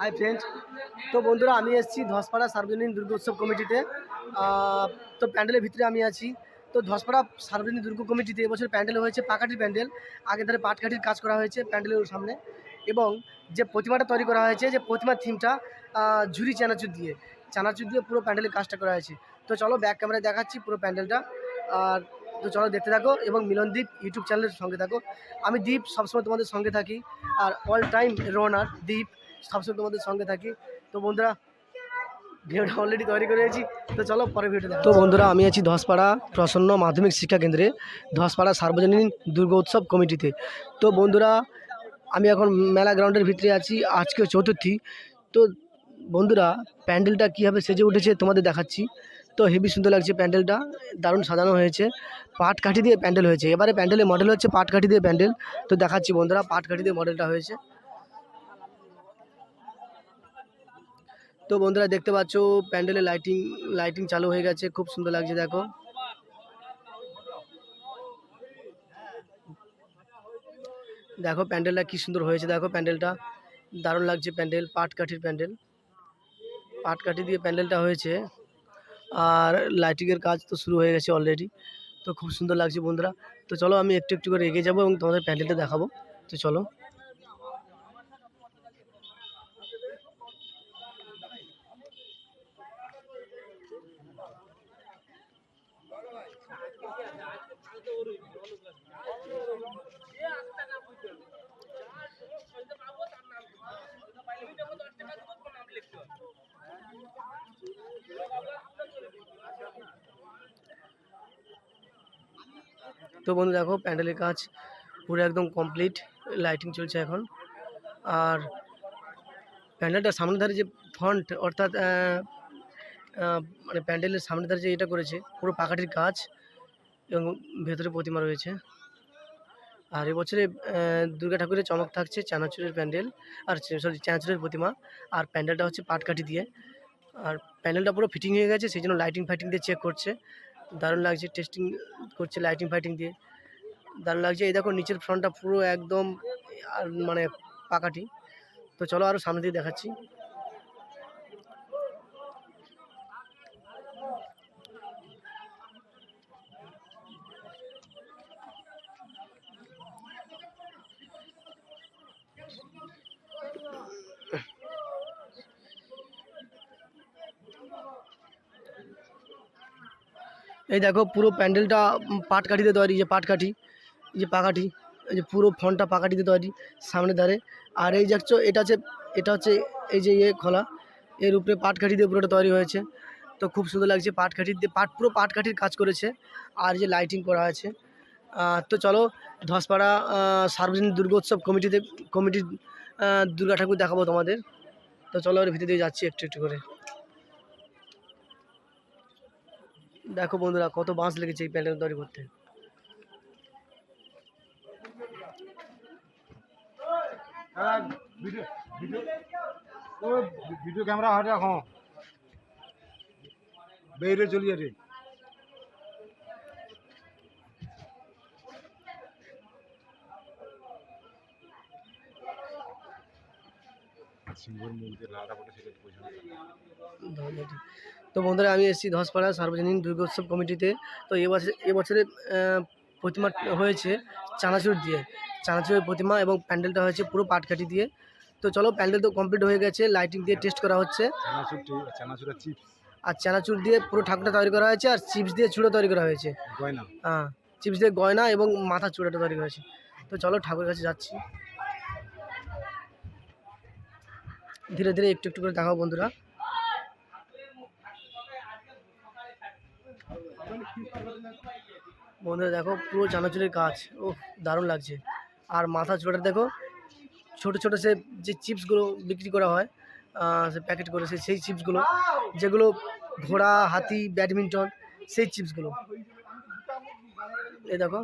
Hi friends তো বন্ধুরা, আমি এসেছি ধসপাড়া সার্বজনীন দুর্গোৎসব কমিটিতে। তো প্যান্ডেলের ভিতরে আমি আছি। তো ধসপাড়া সার্বজনীন দুর্গ কমিটিতে এবছর প্যান্ডেল হয়েছে পাকাটির প্যান্ডেল। আগে ধরে পাটকাঠির কাজ করা হয়েছে প্যান্ডেলের সামনে। এবং যে প্রতিমাটা তৈরি করা হয়েছে, যে প্রতিমার থিমটা ঝুরি চানাচুর দিয়ে। চানাচুর দিয়ে পুরো প্যান্ডেলের কাজটা করা হয়েছে। তো চলো ব্যাক ক্যামেরায় দেখাচ্ছি পুরো প্যান্ডেলটা। আর তো চলো দেখতে থাকো এবং মিলনদীপ ইউটিউব চ্যানেলের সঙ্গে থাকো। আমি দীপ সবসময় তোমাদের সঙ্গে থাকি। আর অল টাইম রোনার দীপ। সবসময় তোমাদের সঙ্গে থাকি। তো বন্ধুরা ভিডিওটা অলরেডি তৈরি করে করেছি তো চলো পরে ভিডিও তো বন্ধুরা আমি আছি ধসপাড়া প্রসন্ন মাধ্যমিক শিক্ষা কেন্দ্রে ধসপাড়া সার্বজনীন দুর্গোৎসব কমিটিতে। তো বন্ধুরা আমি এখন মেলা গ্রাউন্ডের ভিতরে আছি আজকে চতুর্থী। তো বন্ধুরা প্যান্ডেলটা কীভাবে সেজে উঠেছে তোমাদের দেখাচ্ছি। তো হেভি সুন্দর লাগছে প্যান্ডেলটা দারুণ সাজানো হয়েছে। পাট কাঠি দিয়ে প্যান্ডেল হয়েছে। এবারে প্যান্ডেলের মডেল হচ্ছে পাট কাঠি দিয়ে প্যান্ডেল। তো দেখাচ্ছি বন্ধুরা পাট কাঠি দিয়ে মডেলটা হয়েছে। তো বন্ধুরা দেখতে পাচ্ছ, প্যান্ডেলে লাইটিং লাইটিং চালু হয়ে গেছে, খুব সুন্দর লাগছে, দেখো। দেখো প্যান্ডেলটা কি সুন্দর হয়েছে, দেখো প্যান্ডেলটা। দারুণ লাগছে প্যান্ডেল পাট কাঠির প্যান্ডেল। পাট কাঠি দিয়ে প্যান্ডেলটা হয়েছে। আর লাইটিংয়ের কাজ তো শুরু হয়ে গেছে অলরেডি তো খুব সুন্দর লাগছে বন্ধুরা। তো চলো আমি একটু একটু করে এগিয়ে যাব এবং তোমাদের প্যান্ডেলটা দেখাবো। তো চলো। তো বন্ধু দেখো, প্যান্ডেলের কাজ পুরো একদম কমপ্লিট লাইটিং চলছে এখন। আর প্যান্ডেলটার সামনের ধারে যে ফ্রন্ট অর্থাৎ মানে প্যান্ডেলের সামনের ধারে যে এটা করেছে, পুরো পাকাটির কাজ এবং ভেতরে প্রতিমা রয়েছে। আর এবছরে দুর্গা ঠাকুরের চমক থাকছে চানাচুরের প্যান্ডেল আর সরি চানাচুরের প্রতিমা। আর প্যান্ডেলটা হচ্ছে পাটকাঠি দিয়ে। আর প্যান্ডেলটা পুরো ফিটিং হয়ে গেছে, সেই জন্য লাইটিং ফাইটিং দিয়ে চেক করছে। দারুণ লাগছে টেস্টিং করছে লাইটিং ফাইটিং দিয়ে। দারুণ লাগছে। এই দেখো নিচের ফ্রন্টটা পুরো একদম মানে পাকাটি। তো চলো আরও সামনে দিয়ে দেখাচ্ছি। এই দেখো পুরো প্যান্ডেলটা পাটকাঠিতে তৈরি যে পাটকাঠি যে পাকাঠি, এই যে পুরো ফোনটা পাকাঠিতে তৈরি, সামনে ধারে। আর এই দেখছ, এটা হচ্ছে এটা হচ্ছে এই যে ইয়ে খোলা, এর উপরে পাটকাঠি দিয়ে পুরোটা তৈরি হয়েছে। তো খুব সুন্দর লাগছে পাটকাঠি দিয়ে, পাট, পুরো পাটকাঠির কাজ করেছে, আর যে লাইটিং করা আছে। তো চলো, ধসপাড়া সার্বজনীন দুর্গোৎসব কমিটিতে, কমিটির দুর্গা ঠাকুর দেখাবো তোমাদের। তো চলো ওর ভিতরে দিয়ে যাচ্ছি একটু একটু করে। দেখো বন্ধুরা, কত বাঁশ লেগেছে এই প্যান্ডেল তৈরি করতে। হ্যাঁ ভিডিও ক্যামেরা হাটে এখন বেরিয়ে চলি লালটা পড়ে সেটা ধন্যবাদ। তো বন্ধুরা আমি এসেছি ধসপাড়া সার্বজনীন দুর্গোৎসব কমিটিতে। তো এবছর এবছরে আহ, প্রতিমা হয়েছে চানাচুর দিয়ে। চানাচুরের প্রতিমা এবং প্যান্ডেলটা হয়েছে পুরো পাটকাঠি দিয়ে। তো চলো প্যান্ডেল তো কমপ্লিট হয়ে গেছে লাইটিং দিয়ে টেস্ট করা হচ্ছে। চানাচুর চানাচুরা চিপস আর চানাচুর দিয়ে পুরো ঠাকুরটা তৈরি করা হয়েছে আর চিপস দিয়ে চূড়ো তৈরি করা হয়েছে। গয়না। হ্যাঁ চিপস দিয়ে গয়না এবং মাথা চূড়াটা তৈরি করা হয়েছে। তো চলো ঠাকুরের কাছে যাচ্ছি। ধীরে ধীরে একটু একটু করে দেখাও বন্ধুরা। বন্ধুরা দেখো, পুরো চানাচুরের কাজ ও দারুণ লাগছে। আর মাথা চূড়াটা দেখো, ছোট ছোট সে যে চিপসগুলো বিক্রি করা হয় সে প্যাকেট করে সেই চিপসগুলো, যেগুলো ঘোড়া, হাতি, ব্যাডমিন্টন, সেই চিপসগুলো। এই দেখো,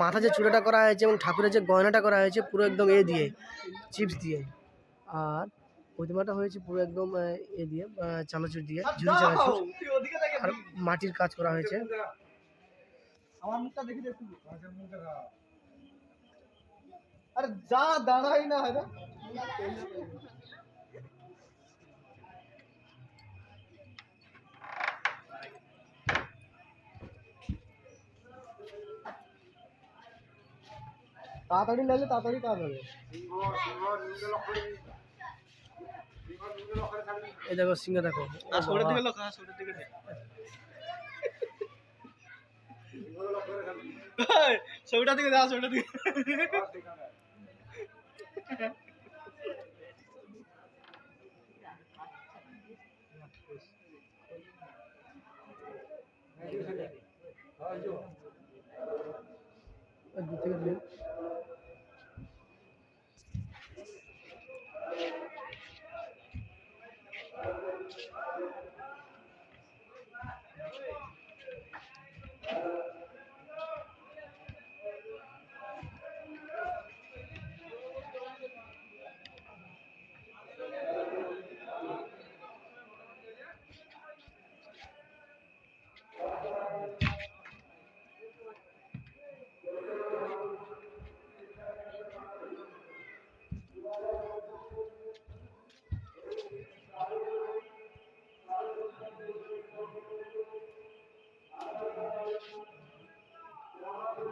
মাথা যে চূড়াটা করা হয়েছে এবং ঠাকুরের যে গয়নাটা করা হয়েছে, পুরো একদম এ দিয়ে, চিপস দিয়ে। আর প্রতিমাটা হয়েছে পুরো একদম এ দিয়ে চানাচুর দিয়ে ঝুড়ি চানাচুর। আর মাটির কাজ করা হয়েছে। আর যা দাঁড়াই না তাড়াতাড়ি লাগলে তাড়াতাড়ি কাজ হবে এই দেখো সিংহ দেখো। বাবা। দিকে লোক হ্যাঁ ছবিটা দিকে দাও ছবিটা দিকে।